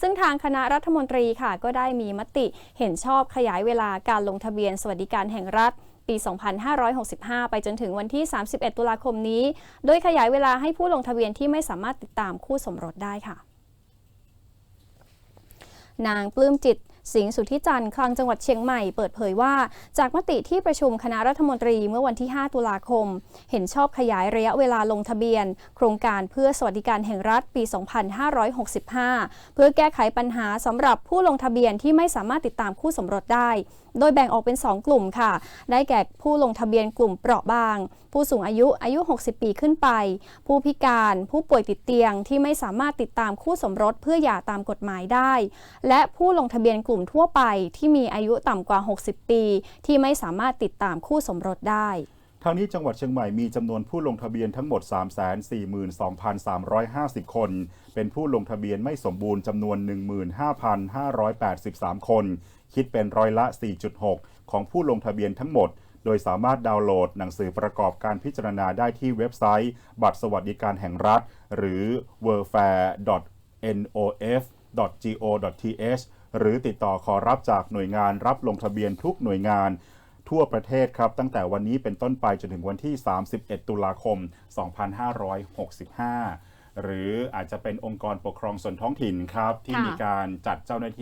ซึ่งทางคณะรัฐมนตรีค่ะ ก็ได้มีมติเห็นชอบขยายเวลาการลงทะเบียนสวัสดิการแห่งรัฐปี 2565 ไปจนถึงวันที่ 31 ตุลาคมนี้ โดยขยายเวลาให้ผู้ลงทะเบียนที่ไม่สามารถติดตามคู่สมรสได้ค่ะ นางปลื้มจิต สิงห์สุทธิจันทร์คลังจังหวัดเชียงใหม่เปิดเผยว่า จากมติที่ประชุมคณะรัฐมนตรีเมื่อวันที่ 5 ตุลาคม เห็นชอบขยายระยะเวลาลงทะเบียน โครงการเพื่อสวัสดิการแห่งรัฐปี 2565 เพื่อแก้ไขปัญหาสำหรับผู้ลงทะเบียนที่ไม่สามารถติดตามคู่สมรสได้ โดยแบ่งออกเป็น 2 กลุ่มค่ะ ได้แก่ผู้ลงทะเบียนกลุ่มเปราะบาง ผู้สูงอายุอายุ 60 ปีขึ้นไป ผู้พิการ ผู้ป่วยติดเตียงที่ไม่สามารถติดตามคู่สมรสเพื่อหย่าตามกฎหมายได้ และผู้ลงทะเบียนกลุ่มทั่วไปที่มีอายุต่ำกว่า 60 ปี ที่ไม่สามารถติดตามคู่สมรสได้ทางนี้จังหวัดเชียงใหม่มีจำนวนผู้ลงทะเบียนทั้งหมด 342,350 คน เป็นผู้ลงทะเบียนไม่สมบูรณ์จำนวน 15,583 คน คิดเป็นร้อยละ 4.6 ของผู้ลงทะเบียนทั้งหมด โดยสามารถดาวน์โหลดหนังสือประกอบการพิจารณาได้ที่เว็บไซต์ บัตรสวัสดิการแห่งรัฐ หรือ welfare.nof.go.th หรือติดต่อขอรับจากหน่วยงานรับลงทะเบียนทุกหน่วยงานทั่วประเทศครับ ตั้งแต่วันนี้เป็นต้นไปจนถึงวันที่ 31 ตุลาคม 2565 หรืออาจจะเป็นองค์กรปกครองส่วนท้องถิ่นครับ ที่มีการจัดเจ้าหน้าที่